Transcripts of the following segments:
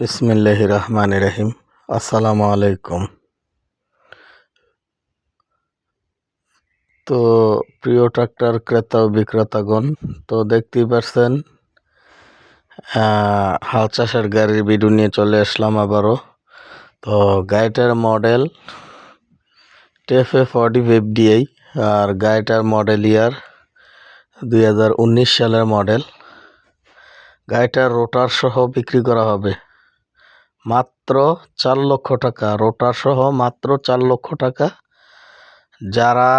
বিসমিল্লাহ রহমান রহিম। আসসালামু আলাইকুম। তো প্রিয় ট্রাক্টর ক্রেতা ও বিক্রেতাগণ, তো দেখতেই পারছেন হাল চাষের গাড়ির ভিডিও নিয়ে চলে আসলাম আবারও। তো গাড়িটার মডেল টেফে ফর্টি এফডিআই আর গাড়িটার মডেল ইয়ার দুই হাজার উনিশ সালের মডেল। গাড়িটার রোটার সহ বিক্রি করা হবে। মাত্র চার লক্ষ টাকা। রোটার সহ মাত্র চার লক্ষ টাকা। যারা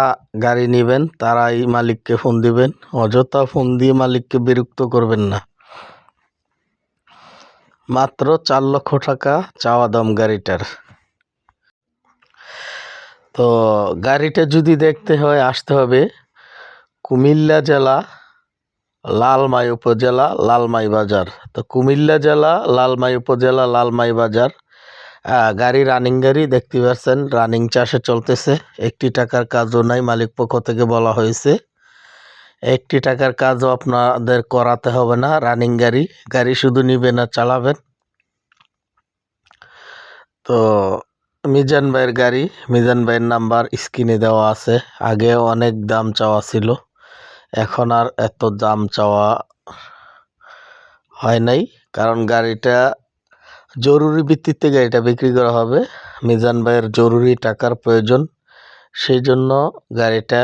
গাড়ি নেবেন, তারাই মালিককে ফোন দিবেন। অযথা ফোন দিয়ে মালিককে বিরক্ত করবেন না। মাত্র চার লক্ষ টাকা চাওয়া দাম গাড়িটার। তো গাড়িটা যদি দেখতে হয়, আসতে হবে কুমিল্লা জেলা লালমাই উপজেলা, লালমাই বাজার। তো কুমিল্লা জেলা, লালমাই উপজেলা, লালমাই বাজার। গাড়ি রানিং গাড়ি, দেখতে পাচ্ছেন রানিং চাষে চলতেছে। একটি টাকার কাজও নাই, মালিক পক্ষ থেকে বলা হয়েছে। একটি টাকার কাজও আপনাদের করাতে হবে না রানিং গাড়ি। গাড়ি শুধু নিবেন আর চালাবেন। তো মিজান ভাইয়ের গাড়ি, মিজান ভাইয়ের নাম্বার স্ক্রিনে দেওয়া আছে। আগে অনেক দাম চাওয়া ছিল। এখন আর এত দাম চাওয়া হয় নাই, কারণ গাড়িটা জরুরি ভিত্তিতে গাড়িটা বিক্রি করা হবে। মিজান ভাইয়ের জরুরি টাকার প্রয়োজন। সেই জন্য গাড়িটা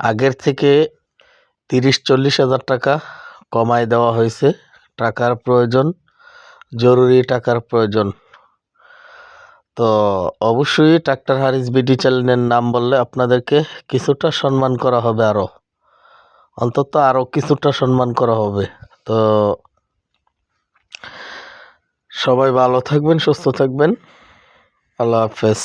আগের থেকে তিরিশ, চল্লিশ হাজার টাকা কমায় দেওয়া হয়েছে। টাকার প্রয়োজন, জরুরি টাকার প্রয়োজন। তো অবশ্যই ট্রাক্টর হারিস বিডি চ্যানেলের নাম বললে আপনাদেরকে কিছুটা সম্মান করা হবে আরও। অন্তত আরও কিছুটা সম্মান করা হবে। তো সবাই ভালো থাকবেন সুস্থ থাকবেন। আল্লাহ হাফেজ।